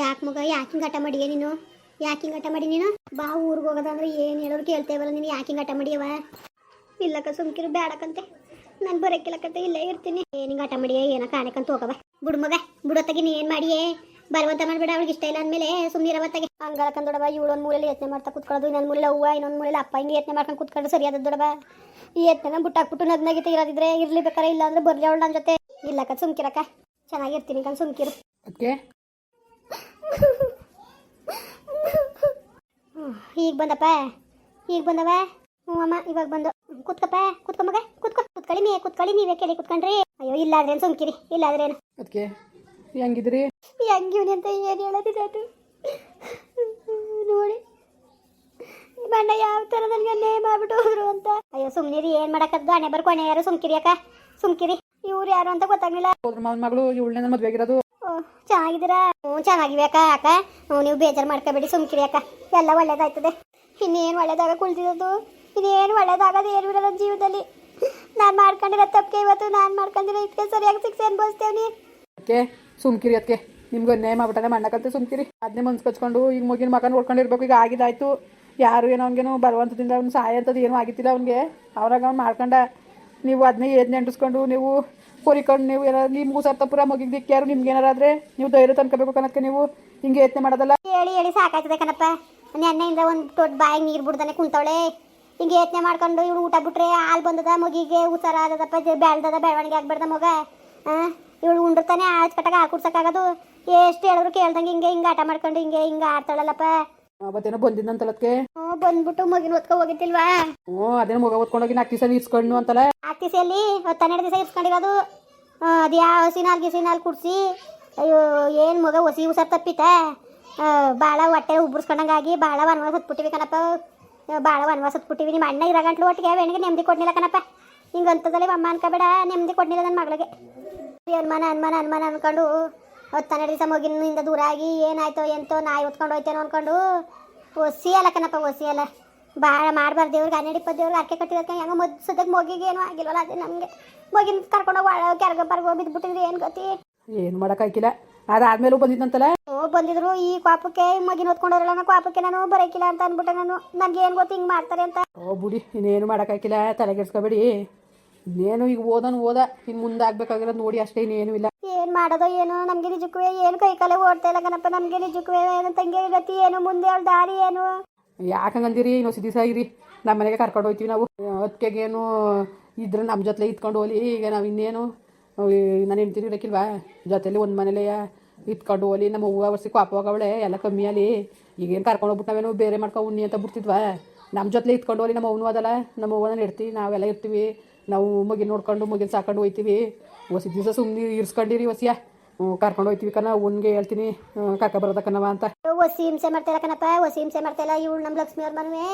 ಯಾಕೆ ಮಗ ಯಾಕಿಂಗ್ ಹಠ ಮಾಡಿಯ ನೀನು? ಯಾಕಿಂಗ್ ಹಠ ಮಾಡಿ ನೀನು? ಬಾ ಊರಿಗೆ ಹೋಗೋದಂದ್ರೆ ಏನು ಹೇಳೋರು ಕೇಳ್ತೇವಲ್ಲ ನೀನು ಯಾಕಿಂಗ್ ಹಠ ಮಾಡಿಯವ? ಇಲ್ಲಕ್ಕ ಸುಮ್ಕಿರು ಬೇಡಕಂತೆ ನಾನು ಬರೋಕ್ಕಿಲ್ಲಕ್ಕಂತೆ ಇಲ್ಲೇ ಇರ್ತೀನಿ. ಏನು ಹಿಂಗೆ ಆಟ ಮಾಡಿಯ, ಏನೋ ಕಾಣಕ್ಕಂತ ಹೋಗವ. ಬಿಡು ಮಗ ಬಿಡೋತ್ತಾಗಿ ನೀ ಏನು ಮಾಡಿಯೇ? ಬರುವಂತ ಮಾಡ್ಬೇಡ, ಅವ್ಳಿಗೆ ಇಷ್ಟ ಇಲ್ಲ ಅಂದಮೇಲೆ ಸುಮ್ಮನೆ ಇರವತ್ತಾಗೆ ಹಂಗಲಕ್ಕಂದ್ ದೊಡವ ಒಂದು ಮೂಲೆಯಲ್ಲಿ ಯತ್ನೆ ಮಾಡ್ತಾ ಕುತ್ಕೊಳ್ಳೋದು, ಇನ್ನೊಂದು ಮೂಲೆಯಲ್ಲಿ ಅವ್ವ, ಇನ್ನೊಂದು ಮೂಲೆಯಲ್ಲಿ ಅಪ್ಪ, ಹಿಂಗೆ ಯತ್ನೆ ಮಾಡ್ಕೊಂಡು ಕುತ್ಕೊಂಡು ಸರಿಯಾದ ದೊಡವ. ಈ ಯತ್ನೆನ ಬುಟ್ಟಾಕ್ಬಿಟ್ಟು ನಗ್ನಾಗಿತ್ತು, ಇರೋದಿದ್ರೆ ಇರ್ಲಿ ಬೇಕಾರೆ ಇಲ್ಲ ಅಂದ್ರೆ ಬರಲಿ ಅವಳು ನನ್ನ ಜೊತೆ. ಇಲ್ಲಕ್ಕ ಸುಮ್ಕಿರಕ್ಕ ಚೆನ್ನಾಗಿರ್ತೀನಿ ಕಣ್ ಸುಮ್ಕಿರು ಅದಕ್ಕೆ ಈಗ ಬಂದಪ್ಪ ಈಗ ಬಂದವ? ಹ್ಞೂ ಅಮ್ಮ ಇವಾಗ ಬಂದು. ಕುತ್ಕಪ್ಪ ಕುತ್ಕೊ ಮಗ ಕುತ್ಕೊ. ಕುತ್ಕೊಳ್ಳಿ ನೀ ಕುತ್ಕೊಳ್ಳಿ ನೀವೇ ಕೇಳಿ ಕುತ್ಕೊಂಡ್ರಿ. ಅಯ್ಯೋ ಇಲ್ಲಾದ್ರೇನು ಸುಮ್ಕಿರಿ ಏನು? ಅದಕ್ಕೆ ಹೆಂಗಿದ್ರಿ? ಹೆಂಗಿವ್ನಿ ಅಂತ ಏನು ಹೇಳೋದಿಲ್ಲ ಅದು. ನೋಡಿ. ನಿಮ್ಮ ಅಣ್ಣ ಯಾವ ಥರ ನನಗೆ ಅನ್ಯಾಯ ಮಾಡ್ಬಿಟ್ಟು ಹೋದ್ರು ಅಂತ. ಅಯ್ಯೋ ಸುಮ್ನಿರಿ ಏನು ಮಾಡಕ್ಕದ್ದು ಹಣೆ ಬರ್ಕೊಣೆ ಯಾರು ಸುಮ್ಕಿರಿ ಅಕ್ಕ? ಸುಮ್ಕಿರಿ. ಇವ್ರು ಯಾರು ಅಂತ ಗೊತ್ತಾಗಲಿಲ್ಲ. ಹೋದ್ರ ಮಾವನ ಮಗಳು ಇವಳನ್ನ ಮದುವೆ ಆಗಿರೋದು. ಓ, ಚೆನ್ನಾಗಿದ್ದೀರಾ? ಹ್ಞೂ, ಚೆನ್ನಾಗಿವೆ ಅಕ್ಕ ಅಕ್ಕ. ನೀವು ಬೇಜಾರು ಮಾಡ್ಕೋಬೇಡಿ ಸುಮ್ಕಿರಿ ಅಕ್ಕ. ಎಲ್ಲ ಒಳ್ಳೇದಾಯ್ತದೆ. ಇನ್ನೇನು ಒಳ್ಳೇದಾಗ ಕುಳಿತಿರೋದು ಇದೇನು ಒಳ್ಳೇದಾಗದು ಏನು ಬಿಡೋದು ಜೀವದಲ್ಲಿ ನಾನು ಮಾಡ್ಕೊಂಡಿರೋ ತಪ್ಪಿಗೆ ಇವತ್ತು ನಾನು ಮಾಡ್ಕೊಂಡಿರೋ ಇಟ್ಕೆ ಸರಿಯಾಗಿ ಶಿಕ್ಷೆ ಅನ್ಭವಿಸ್ತೇವ್ನಿ ಅದಕ್ಕೆ ಸುಮ್ಕಿರಿ ಅದಕ್ಕೆ ನಿಮ್ಗೆ ಅನ್ಯಾಯ ಮಾಡ್ಬಿಟ್ಟಾನೆ ಮಣ್ಣಕ್ಕಂತ ಸುಮ್ಕಿರಿ ಅದನ್ನೇ ಮನ್ಸು ಕಚ್ಕೊಂಡು ಈಗ ಮಗಿನ ಮಗ ನೋಡ್ಕೊಂಡಿರ್ಬೇಕು, ಈಗ ಆಗಿದಾಯ್ತು ಯಾರು ಏನೋ ಅವ್ನಿಗೇನು ಬರುವಂಥದ್ದಿಂದ ಅವ್ನು ಸಹಾಯ ಅಂಥದ್ದು ಏನೂ ಆಗಿತ್ತಿಲ್ಲ ಅವ್ನಿಗೆ. ಅವ್ರಾಗ ಅವ್ನು ಮಾಡ್ಕೊಂಡ ನೀವು ಅದನ್ನ ಎದ್ದು ನೆಂಟಿಸ್ಕೊಂಡು ನೀವು ಕೋರಿಕೊಂಡು ನೀವು ಏನಾರ ನಿಮ್ಗೂ ಸತ್ತಪುರ ತಪ್ಪುರ ದಿಕ್ಕೆ ಯಾರು ನಿಮ್ಗೆ ನೀವು ಧೈರ್ಯ ತಂದ್ಕೋಬೇಕು ಕನಕ್ಕೆ ನೀವು. ಹಿಂಗೆ ಯತ್ನೆ ಮಾಡೋದಲ್ಲ. ಹೇಳಿ ಹೇಳಿ, ಸಾಕಾಯ್ತದೆ ಕಣಪ್ಪ. ನೆನ್ನೆಯಿಂದ ಒಂದು ದೊಡ್ಡ ಬಾಯಿಗೆ ನೀರು ಬಿಡ್ದಾನೆ ಕುಂತವಳೆ. ಹಿಂಗೆ ಯತ್ನೆ ಮಾಡ್ಕೊಂಡು ಇವ್ಳು ಊಟ ಬಿಟ್ರೆ ಹಾಲು ಬಂದದ, ಮಗಿಗೆ ಉಸಾರ ಆದದಪ್ಪ ಬೆಳ್ದದ ಬೆಳವಣಿಗೆ ಆಗ್ಬಿಡ್ದ ಮಗ. ಇವಳು ಉಂಡಿರ್ತಾನೆ ಆಚ್ ಕಟ್ಟಾಗ ಹಾಲು ಎಷ್ಟು ಹೇಳಿದ್ರು ಕೇಳ್ದಂಗೆ ಹಿಂಗೆ ಹಿಂಗೆ ಆಟ ಮಾಡ್ಕೊಂಡು ಹಿಂಗೆ ಹಿಂಗೆ ಆಡ್ತಾಳಲ್ಲಪ್ಪ. ಅವತ್ತೇನೋ ಬಂದಿದ್ದಂತಲ್ಲ ಅದಕ್ಕೆ ಹ್ಞೂ ಬಂದ್ಬಿಟ್ಟು ಮಗಿನ ಹೊತ್ಕೊ ಹೋಗಿದ್ದಿಲ್ವಾ? ಹ್ಞೂ ಅದೇನೋ ಮಗ ಓದ್ಕೊಂಡೋಗಿ ನಾಲ್ಕು ದಿವಸ ಇಸ್ಕೊಂಡು ಅಂತಲ್ಲ ನಾಲ್ಕು ದಿವಸಲ್ಲಿ ಹತ್ತೆರಡು ದಿವಸ ಇರ್ಸ್ಕೊಂಡಿರೋದು. ಅದು ಯಾವ ಹಸಿ ನಾಲ್ಕು ಗಿಸಿ ನಾಲ್ಕು ಕುಡ್ಸಿ ಅಯ್ಯೋ ಏನ್ ಮಗ ಹೊಸಿ ಉಸರ್ ತಪ್ಪಿತ? ಭಾಳ ಹೊಟ್ಟೆ ಉಬ್ಬರ್ಸ್ಕೊಂಡಂಗಾಗಿ ಭಾಳ ವನವಾಸ ಹತ್ಬಿಟ್ಟಿವಿ ಕಣಪ್ಪ. ಭಾಳ ವನವಾಸ ಹತ್ಬಿಟ್ಟಿವಿ. ನಿಮ್ಮ ಅಣ್ಣ ಇರೋ ಗಂಟ್ಲು ಒಟ್ಟಿಗೆ ಹೆಣ್ಣಿಗೆ ನೆಮ್ಮದಿ ಕೊಡ್ಲಿಲ್ಲ ಕಣಪ್ಪ. ಹಿಂಗೆ ಅಂತದಲ್ಲಿ ಅಮ್ಮ ಅನ್ಕೋಬೇಡ ನೆಮ್ಮದಿ ಕೊಡ್ಲಿಲ್ಲ ನನ್ನ ಮಗಳಿಗೆ. ಅನುಮಾನ ಅನುಮಾನ ಅನುಮಾನ ಅನ್ಕೊಂಡು ಹತ್ತೆರಡು ದಿವಸ ಮಗಿನಿಂದ ದೂರ ಆಗಿ ಏನಾಯ್ತೋ ಎಂತೋ ನಾಯಿ ಹೊತ್ಕೊಂಡು ಹೋಯ್ತೇನೋ ಅನ್ಕೊಂಡು ಒಸಿ ಅಲ್ಲ ಕಣಪ್ಪ ಒಸಿ ಅಲ್ಲ ಭಾಳ ಮಾಡಬಾರ್ದು ದೇವ್ರಿಗೆ ಹನ್ನೆರಡಿಪ್ಪ ದೇವ್ರಿಗೆ ಅರ್ಕೆ ಕಟ್ಟಿರೋಕೆ ಹೆಂಗೆ ಮದ್ ಸದ್ಯಕ್ಕೆ ಮೊಗಿಗೆ ಏನೂ ಆಗಿಲ್ವಲ್ಲ ಅದೇ ನಮಗೆ. ಮಗಿನ ಕರ್ಕೊಂಡೋಗಿ ಒಳ ಕೆರ್ಗ ಬರ್ಗೋ ಬಿದ್ದುಬಿಟ್ಟಿದ್ರಿ ಏನು ಗತಿ? ಏನು ಮಾಡೋಕ್ಕಾಗಿಲ್ಲ ಅದಾದ್ಮೇಲೂ ಬಂದಿದ್ದಂತಲ್ಲ ಓ ಬಂದಿದ್ರು. ಈ ಕೋಪಕ್ಕೆ ಮಗಿನ ಹೊತ್ಕೊಂಡವ್ರಲ್ಲ ನಾನು ಕೋಪಕ್ಕೆ ನಾನು ಬರೋಕಿಲ್ಲ ಅಂತ ಅಂದ್ಬಿಟ್ಟೆ ನಾನು. ನನಗೆ ಏನು ಗೊತ್ತು ಹಿಂಗೆ ಮಾಡ್ತಾರೆ ಅಂತ? ಓ ಬುಡಿ ಇನ್ನೇನು ಮಾಡೋಕ್ಕಾಗಿಲ್ಲ ತಲೆಗೆಡ್ಸ್ಕೊಬೇಡಿ. ಇನ್ನೇನು ಈಗ ಓದನ್ ಓದ ಇನ್ನು ಮುಂದೆ ಆಗ್ಬೇಕಾಗಿರೋದು ನೋಡಿ ಅಷ್ಟೇ ಇನ್ನೇನು ಇಲ್ಲ. ಏನು ಮಾಡೋದೋ ಏನು ನಮಗೆ ನಿಜಕ್ಕೂ ಏನು ಕೈ ಕಾಲೇ ಓಡ್ತಾ ಇಲ್ಲ ಕಣಪ್ಪ ನಮಗೆ ನಿಜಕ್ಕೂ ಏನು ತಂಗಿ ಗತಿ ಏನು ಮುಂದೆ ಅವಳ ದಾರಿ ಏನು? ಯಾಕಂಗಂದಿರಿ ಇನ್ನೊಂದು ದಿವಸ ಇರಿ ನಮ್ಮ ಮನೆಗೆ ಕರ್ಕೊಂಡು ಹೋಗ್ತೀವಿ ನಾವು. ಅದಕ್ಕೆಗೇನು ಇದ್ರೆ ನಮ್ಮ ಜೊತೆ ಇತ್ಕೊಂಡು ಹೋಗ್ಲಿ ಈಗ ನಾವು ಇನ್ನೇನು ನಾನು ಹೆಂಡ್ತೀನಿ ಇರೋಕ್ಕಿಲ್ವಾ ಜೊತೆಲಿ ಒಂದು ಮನೇಲೆ ಇತ್ಕೊಂಡು ಹೋಲಿ. ನಮ್ಮ ಹೂವು ವರ್ಷ ಕೋಪವಾಗವಳೆ ಎಲ್ಲ ಕಮ್ಮಿ ಅಲ್ಲಿ. ಈಗೇನು ಕರ್ಕೊಂಡು ಹೋಗ್ಬಿಟ್ಟು ನಾವೇನು ಬೇರೆ ಮಾಡ್ಕೊ ಉಣ್ಣಿ ಅಂತ ಬಿಡ್ತಿದ್ವಾ? ನಮ್ಮ ಜೊತೆ ಇತ್ಕೊಂಡು ಹೋಗ್ಲಿ ನಮ್ಮ ಅವನು ಅದಲ್ಲ ನಮ್ಮ ಅವ್ವನ ಇಡ್ತೀವಿ ನಾವೆಲ್ಲ ಇರ್ತೀವಿ. ನಾವು ಮಗಿನ ನೋಡ್ಕೊಂಡು ಮಗಿನ ಸಾಕೊಂಡು ಹೋಯ್ತೀವಿ. ಹೊಸ ದಿವಸ ಸುಮ್ಮನೆ ಇರ್ಸ್ಕೊಂಡಿರಿ ಹೊಸಿಯ. ಕರ್ಕೊಂಡು ಹೋಯ್ತೀವಿ ಕಣ ಅವ್ನಿಗೆ ಹೇಳ್ತೀನಿ. ಬರದ ಬರೋದಕ್ಕನವ ಅಂತ. ಒಸಿ ಹಿಂಸೆ ಮಾಡ್ತಾರ ಕಣಪ್ಪ? ಒಸಿ ಹಿಂಸೆ ಮಾಡ್ತಾಯಿಲ್ಲ ಇವಳು ನಮ್ಮ ಲಕ್ಷ್ಮಿ ಅವ್ರ ಮನೆ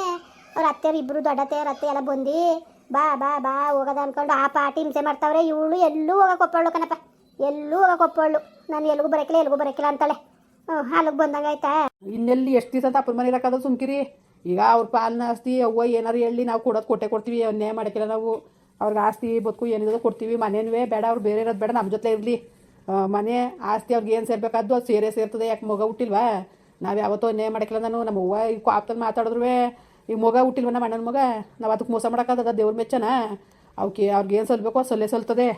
ಅವ್ರ ಅತ್ತೆಯವ್ರು ಇಬ್ಬರು ದೊಡ್ಡತ್ತೆ ಅವ್ರ ಅತ್ತೆ ಎಲ್ಲ ಬಂದು ಬಾ ಬಾ ಬಾ ಹೋಗೋದ ಅನ್ಕೊಂಡು ಆ ಪಾಟಿ ಹಿಂಸೆ ಮಾಡ್ತಾವ್ರೆ. ಇವಳು ಎಲ್ಲೂ ಹೋಗಕ್ಕೆ ಒಪ್ಪಳು ಕಣಪ್ಪ. ಎಲ್ಲೂ ಹೋಗಕ್ಕೆ ಒಪ್ಪಳು. ನಾನು ಎಲ್ಗೂ ಬರಕಿಲ್ಲ ಎಲ್ಗೂ ಬರಕಿಲ್ಲ ಅಂತಾಳೆ. ಹ್ಞೂ ಹಾಲಿಗೆ ಬಂದಂಗೆ ಆಯ್ತಾ? ಇನ್ನೆಲ್ಲಿ ಎಷ್ಟು ದಿವಸ ತಪ್ಪನ ಮನೆ ಇರೋಕ್ಕದ ಸುಮ್ಕಿರಿ. ಈಗ ಅವ್ರ ಪಾಲನ ಆಸ್ತಿ ಅವ್ವ ಏನಾರು ಹೇಳಿ ನಾವು ಕೊಡೋದು ಕೊಟ್ಟೆ ಕೊಡ್ತೀವಿ ನ್ಯಾಯ ಮಾಡಕ್ಕಿಲ್ಲ ನಾವು. ಅವ್ರಿಗೆ ಆಸ್ತಿ, ಬದುಕು ಏನಿದೆ ಕೊಡ್ತೀವಿ. ಮನೇನೂ ಬೇಡ, ಅವ್ರು ಬೇರೆ ಇರೋದು ಬೇಡ ನಮ್ಮ ಜೊತೆ ಇರಲಿ. ಮನೆ ಆಸ್ತಿ ಅವ್ರಿಗೆ ಏನು ಸೇರ್ಬೇಕಾದ್ದು ಅದು ಸೇರೇ ಸೇರ್ತದೆ. ಯಾಕೆ ಮಗ ಹುಟ್ಟಿಲ್ವಾ? ನಾವು ಯಾವತ್ತೋ ಅನ್ಯಾಯ ಮಾಡಕ್ಕಿಲ್ಲ ನಾನು. ನಮ್ಮ ಅವ್ವ ಈ ಕಾಪ್ತಲ್ಲಿ ಮಾತಾಡಿದ್ರು ಈಗ ಮಗ ಹುಟ್ಟಿಲ್ವ ನಮ್ಮ ಅಣ್ಣನ ಮಗ? ನಾವು ಅದಕ್ಕೆ ಮೋಸ ಮಾಡೋಕ್ಕಾಗದ ದೇವ್ರ ಮೆಚ್ಚನ. ಅವಕ್ಕೆ ಅವ್ರಿಗೆ ಏನು ಸಲ್ಬೇಕು ಅದು ಸೊಲ್ಲೆ ಸಲ್ತದೆ.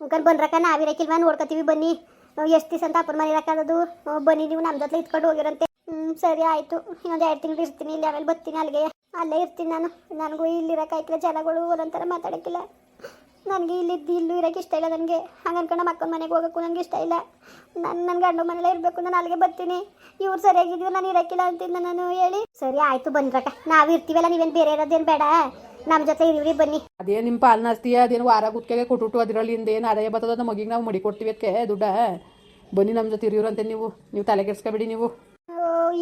ಮುಖನ್ ಬಂದ್ರಕ್ಕ ನಾವಿರಕ್ಕಿಲ್ವಾ ನೋಡ್ಕೊತೀವಿ ಬನ್ನಿ. ಎಷ್ಟು ದಿವಸ ಅಂತ ಅಪ್ಪನ ಮನೆ ಇರಕ್ಕಾಗದು. ಬನ್ನಿ, ನೀವು ನಮ್ಮ ಜೊತೆ ಇಟ್ಕೊಂಡು ಹೋಗಿರಂತೆ. ಹ್ಞೂ ಸರಿ, ಆಯಿತು. ಇನ್ನೊಂದು ಎರಡು ತಿಂಗಳು ಇರ್ತೀನಿ ಇಲ್ಲಿ ಆಮೇಲೆ ಬರ್ತೀನಿ ಅಲ್ಲಿಗೆ? ಅಲ್ಲೇ ಇರ್ತೀನಿ ನಾನು. ನನಗೂ ಇಲ್ಲಿ ಇರೋಕ್ಕಾಯ್ಕಿಲ್ಲ ಜನಗಳು ಒಂದೊಂಥರ ಮಾತಾಡೋಕ್ಕಿಲ್ಲ. ನನಗೆ ಇಲ್ಲಿದ್ದು ಇಲ್ಲೂ ಇರೋಕ್ಕೆ ಇಷ್ಟ ಇಲ್ಲ ನನಗೆ. ಹಂಗೆ ಅನ್ಕೊಂಡು ಅಕ್ಕನ ಮನೆಗೆ ಹೋಗೋಕ್ಕೂ ನನಗೆ ಇಷ್ಟ ಇಲ್ಲ. ನನ್ನ ನನ್ನ ಗಂಡ ಮನೇಲೇ ಇರಬೇಕು. ನಾನು ಅಲ್ಲಿಗೆ ಬರ್ತೀನಿ. ಇವ್ರು ಸರಿಯಾಗಿದ್ದೀವಿ ನಾನು ಇರೋಕ್ಕಿಲ್ಲ ಅಂತಿದ್ದ ನಾನು ಹೇಳಿ. ಸರಿ, ಆಯಿತು ಬಂದ್ರಕ್ಕ ನಾವು ಇರ್ತೀವಲ್ಲ, ನೀವೇನು ಬೇರೆ ಇರೋದೇನು ಬೇಡ. ನಮ್ಮ ಜೊತೆ ಇರಿವ್ರಿ ಬನ್ನಿ. ಅದೇ ನಿಮ್ಮ ಪಾಲನ ಆಸ್ತಿ ಅದೇನು ವಾರ ಗುತ್ತಿಗೆ ಕೊಟ್ಟುಟ್ಟು ಅದರಲ್ಲಿ ಏನು ಆದಾಯ ಬರ್ತದ ಮಗಿಗೆ ನಾವು ಮಡಿ ಕೊಡ್ತೀವಿ ಅದಕ್ಕೆ ದುಡ್ಡ. ಬನ್ನಿ ನಮ್ಮ ಜೊತೆ ಇರಿವ್ರಂತೆ ನೀವು. ನೀವು ತಲೆ ಕೆಡ್ಸ್ಕೊಬೇಡಿ ನೀವು.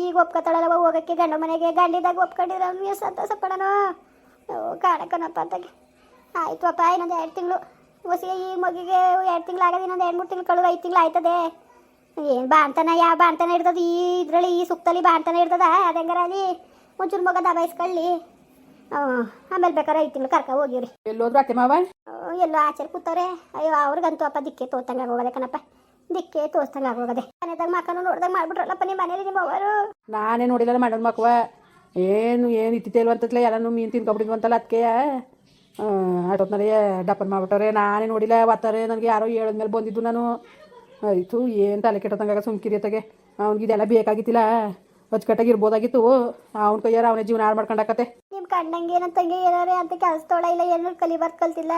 ಈಗ ಒಪ್ಕೊತಾಳಲ್ಲವ ಹೋಗಕ್ಕೆ ಗಂಡ ಮನೆಗೆ ಗಂಡಿದಾಗ ಒಪ್ಕೊಂಡಿರೋ ಅವ್ನಿಗೆ ಸಂತೋಷ ಪಡೋಣ. ಕಾಣಕನಪ್ಪ ಅಂತಾಗೆ. ಆಯ್ತು ಅಪ್ಪ ಇನ್ನೊಂದು ಎರಡು ತಿಂಗಳು. ಹೊಸಿ ಈ ಮಗಿಗೆ ಎರಡು ತಿಂಗಳು ಆಗದೆ ಇನ್ನೊಂದು ಎರಡು ಮೂರು ತಿಂಗಳು ಕಳು ಐದು ತಿಂಗಳು ಆಯ್ತದೆ. ಏನು ಬಾಂತನ ಯಾವ ಬಾಂತನ ಇರ್ತದೆ ಈ ಇದರಲ್ಲಿ ಈ ಸುತ್ತಲ್ಲಿ ಬಾಂತನ ಇರ್ತದ ಅದು ಹೆಂಗಾರ ಅಲ್ಲಿ ಮುಂಚೂರು ಮಗ ದಬಾಯಿಸ್ಕೊಳ್ಳಿ. ಆಮೇಲೆ ಬೇಕಾದ್ರೆ ಐದು ತಿಂಗಳು ಕರ್ಕ ಹೋಗಿವ್ರಿ. ಎಲ್ಲೋದ್ರು ಅತ್ತೆ ಮಾವ? ಎಲ್ಲೋ ಆಚೆ ಕೂತವ್ರೆ. ಅಯ್ಯೋ ಅವ್ರಿಗಂತೂ ಅಪ್ಪ ದಿಕ್ಕೆ ತೋತಂಗ ಹೋಗೋದೇ ಕಣಪ್ಪ. ದಿಕ್ಕೆ ತೋರ್ಸ್ತಂಗೆ ಆಗೋಗದೆ. ಮನೆದಾಗ ಮಕ್ಕನು ನೋಡಿದಾಗ ಮಾಡ್ಬಿಟ್ರಲ್ಲಪ್ಪ ನಿಮ್ಮ ಮನೇಲಿ ನಿಮ್ಮ ಅವರು ನಾನೇ ನೋಡಿಲ್ಲ ಮಾಡೋಣ ಮಕ್ಕವ ಏನು ಏನು ಇತ್ತಿತ್ತೇಲ್ವ ಅಂತಲೇ ಎಲ್ಲನೂ ಮೀನು ತಿನ್ಕೊಬಿಟ್ಟಿದ್ವು ಅಂತಲ್ಲ ಅದಕ್ಕೆ ಆಟೋತ್ನಲ್ಲಿ ಡಪ್ಪನ್ ಮಾಡ್ಬಿಟ್ಟವ್ರೆ. ನಾನೇ ನೋಡಿಲ್ಲ ಒತ್ತಾರೆ. ನನಗೆ ಯಾರೋ ಹೇಳಿದ್ಮೇಲೆ ಬಂದಿದ್ದು ನಾನು. ಆಯಿತು ಏನು ತಲೆ ಸುಮ್ಕಿರಿ ತಗೆ ಅವ್ನಿಗೆ ಇದೆಲ್ಲ ಬೇಕಾಗಿತ್ತಿಲ್ಲ. ಅಚ್ಚುಕಟ್ಟಾಗಿ ಇರ್ಬೋದಾಗಿತ್ತು ಅವ್ನ ಕೈಯಾರ ಅವನೇ ಜೀವನ ಹಾಳು ಮಾಡ್ಕೊಂಡಾಕತ್ತೆ. ನಿಮ್ಮ ಕಣ್ಣಂಗೆ ಏನಂತಂಗೆ ತಂಗಿ ಏನಾರೆ ಅಂತ ಕೆಲಸ ತೊಳ ಇಲ್ಲ ಏನು ಕಲಿಬಾರ್ದು ಕಲ್ತಿಲ್ಲ.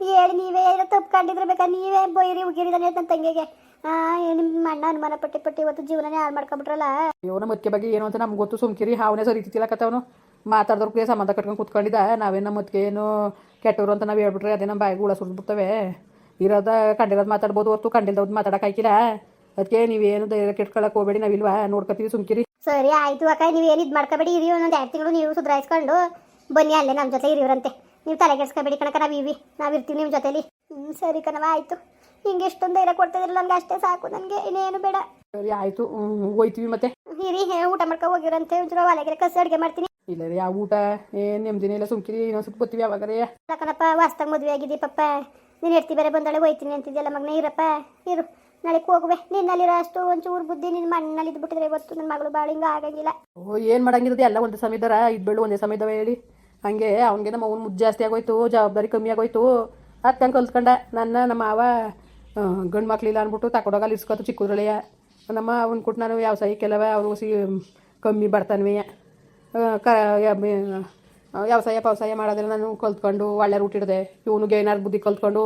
ಹೇಳಿ ನೀವೇ ಏನೋ ತಪ್ಪು ನೀವೇ ಬೈರಿ ಉಗಿರಿದಾನೆ ನನ್ನ ತಂಗಿಗೆ. ನಿಮ್ಮ ಅಣ್ಣ ಅನುಮಾನ ಪಟ್ಟಿ ಪಟ್ಟಿ ಇವತ್ತು ಜೀವನನೇ ಹಾಳು ಮಾಡ್ಕೊಂಬಿಟ್ರಲ್ಲ ಇವನ ಮತ್ಕೆ ಬಗ್ಗೆ ಏನು ಅಂತ ನಮ್ಗೆ ಗೊತ್ತು ಸುಮ್ಕಿರಿ. ಹಾವನೇ ಸರಿ ತಿಲಕತ್ತವನು ಮಾತಾಡ್ದವ್ರಿಗೆ ಸಂಬಂಧ ಕಟ್ಕೊಂಡು ಕೂತ್ಕೊಂಡಿದ್ದ. ನಾವೇನು ನಮ್ಮ ಏನು ಕೆಟ್ಟವರು ಅಂತ ನಾವು ಹೇಳ್ಬಿಟ್ರೆ ಅದೇ ನಮ್ಮ ಬಾಯಿಗೆ ಹುಳ ಸುರಿದ್ಬಿಡ್ತವೆ. ಇರೋದ ಕಂಡಿರೋದು ಮಾತಾಡ್ಬೋದು ಹೊತ್ತು ಕಂಡಿಲ್ದವ್ದು ಮಾತಾಡಕ್ಕೆ ಹಾಕಿಲ್ಲ. ಅದಕ್ಕೆ ನೀವೇನು ಧೈರ್ಯ ಕೆಟ್ಕೊಳಕ್ಕೆ ಹೋಗ್ಬೇಡಿ ನಾವಿಲ್ವಾ? ನೋಡ್ಕೊತೀವಿ ಸುಮ್ಕಿರಿ. ಸರಿ ಆಯ್ತು ಅಕ್ಕ ನೀವು ಏನು ಇದು ಮಾಡ್ಕೋಬೇಡಿ. ಇರಿ ಒಂದೊಂದು ಎರಡು ತಿಂಗಳು ನೀವು ಸುಧಾರಿಸ್ಕೊಂಡು ಬನ್ನಿ ಅಲ್ಲೇ ನಮ್ಮ ಜೊತೆ ಇರಿವ್ರಂತೆ ನೀವು ತಲೆ ಕೆಡ್ಸ್ಕೊಬೇಡಿ ಕಣಕ ನಾವು ಇವಿ ನಾವು ಇರ್ತೀವಿ ನಿಮ್ಮ ಜೊತೆಲಿ. ಹ್ಞೂ ಸರಿ ಕಣವ ಆಯಿತು. ಹಿಂಗೆ ಎಷ್ಟೊಂದು ಧೈರ್ಯ ಕೊಡ್ತಿದ್ರಲ್ಲ ನನಗೆ ಅಷ್ಟೇ ಸಾಕು ನನಗೆ ಇನ್ನೇನು ಬೇಡ. ಸರಿ ಆಯಿತು ಹೋಯ್ತೀವಿ ಮತ್ತೆ. ಇರಿ ಹೇ ಊಟ ಮಾಡ್ಕೊ ಹೋಗಿರಂತೆ ಒಂಚೂರು ಒಲೆಗೆ ಕಸ ಅಡುಗೆ ಮಾಡ್ತೀನಿ. ಇಲ್ಲ ರೀ ಯಾವ ಊಟ? ಏನು ನೆಮ್ಮದಿನೇ ಇಲ್ಲ ಸುಮ್ಕಿರಿ ಇನ್ನೊಂದ್ಸತಿ ಬರ್ತೀವಿ ಯಾವಾಗರೇ. ಕಣಪ್ಪ ವಾಸ್ತಾಗ ಮದುವೆ ಆಗಿದ್ದಿ ಪಪ್ಪ. ನೀನು ಹೆಡ್ತಿ ಬೇರೆ ಬಂದಾಳೆ ಹೋಯ್ತೀನಿ ಅಂತಿದ್ದೆಲ್ಲ ಮಗನೇ ಇರಪ್ಪ. ಇರು ನಾಳೆ ಹೋಗುವೆ. ನಿನ್ನಲ್ಲಿರೋ ಅಷ್ಟು ಒಂಚೂರು ಬುದ್ಧಿ ನಿನ್ನ ಮಣ್ಣಲ್ಲಿ ಇದ್ಬಿಟ್ಟಿದ್ರೆ ಇವತ್ತು ನನ್ನ ಮಗಳು ಭಾಳ ಹಿಂಗೆ ಆಗಂಗಿಲ್ಲ. ಓ ಏನು ಮಾಡಂಗಿರೋದು ಎಲ್ಲ ಒಂದೇ ಸಮಯದಾರ ಇದ್ಬೇಳು ಒಂದೇ ಸಮಯದವ ಹೇಳಿ. ಹಂಗೆ ಅವನಿಗೆ ನಮ್ಮ ಅವ್ನ ಮುದ್ದು ಜಾಸ್ತಿ ಆಗೋಯ್ತು, ಜವಾಬ್ದಾರಿ ಕಮ್ಮಿ ಆಗೋಯ್ತು. ಹಂಗೆ ಕಲ್ತ್ಕೊಂಡ, ನನ್ನ ನಮ್ಮ ಮಾವ ಗಂಡು ಮಕ್ಳಿಲ್ಲ ಅಂದ್ಬಿಟ್ಟು ತಕೊಂಡೋಗಲ್ಲಿ ಇಸ್ಕೊತು ಚಿಕ್ಕದ್ರಳೆಯ ನಮ್ಮ ಅವ್ನ ಕೊಟ್ಟು ನಾನು ವ್ಯವಸಾಯಕ್ಕೆಲ್ಲವ ಅವ್ರು ಸಿ, ಕಮ್ಮಿ ಬರ್ತಾನೆ ಕ ವ್ಯವಸಾಯ ಪವಸಾಯ ಮಾಡೋದ್ರೆ ನಾನು ಕಲ್ತ್ಕೊಂಡು ಒಳ್ಳೆ ರೂಟ್ ಹಿಡಿದೆ. ಇವನಿಗೆ ಏನಾರು ಬುದ್ಧಿ ಕಲ್ತ್ಕೊಂಡು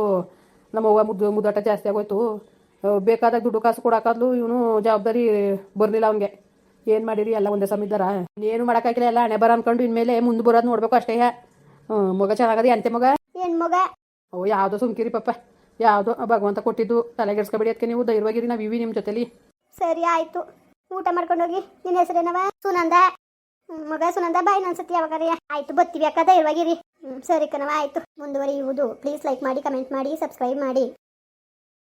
ನಮ್ಮ ಅವ್ವ ಮುದ್ದು, ಮುದ್ದಾಟ ಜಾಸ್ತಿ ಆಗೋಯ್ತು. ಬೇಕಾದಾಗ ದುಡ್ಡು ಕಾಸು ಕೊಡೋಕಾದ್ಲು ಇವನು ಜವಾಬ್ದಾರಿ ಬರಲಿಲ್ಲ ಅವನಿಗೆ. ಏನು ಮಾಡಿರಿ? ಎಲ್ಲ ಒಂದೇ ಸಮಿದ್ದಾರ ಏನು ಮಾಡೋಕ್ಕಾಗಿಲ್ಲ ಎಲ್ಲ ಹಣೆ ಬರ ಅನ್ಕೊಂಡು ಇನ್ಮೇಲೆ ಮುಂದೆ ಬರೋದು ನೋಡ್ಬೇಕು ಅಷ್ಟೇ. ಹ್ಮ್, ಮಗ ಚೆನ್ನಾಗದೆ? ಅಂತೆ ಮಗ? ಏನು ಮಗ? ಓ ಯಾವುದೋ ಸುಮ್ಕಿರಿ ಪಪ್ಪ ಯಾವುದೋ ಭಗವಂತ ಕೊಟ್ಟಿದ್ದು. ತಲೆಗೆಡ್ಸ್ಕೊಬೇಡಿ ಅದಕ್ಕೆ ನೀವು. ಧೈರ್ಯವಾಗಿರಿ ನಾವು ಇವಿ ನಿಮ್ಮ ಜೊತೆಲಿ. ಸರಿ ಆಯಿತು. ಊಟ ಮಾಡ್ಕೊಂಡು ಹೋಗಿ. ನಿನ್ನ ಹೆಸರೇನವ? ಸುನಂದ. ಮಗ ಸುನಂದ ಬಾಯ್ ನನ್ಸತಿ ಯಾವಾಗಾರ ಆಯ್ತು ಬತ್ತೀವಿ ಅಕ್ಕ ಧೈರ್ಯವಾಗಿರಿ. ಹ್ಞೂ ಸರಿ ಕಣವ ಆಯಿತು. ಮುಂದುವರಿಯುವುದು. ಪ್ಲೀಸ್ ಲೈಕ್ ಮಾಡಿ ಕಮೆಂಟ್ ಮಾಡಿ ಸಬ್ಸ್ಕ್ರೈಬ್ ಮಾಡಿ.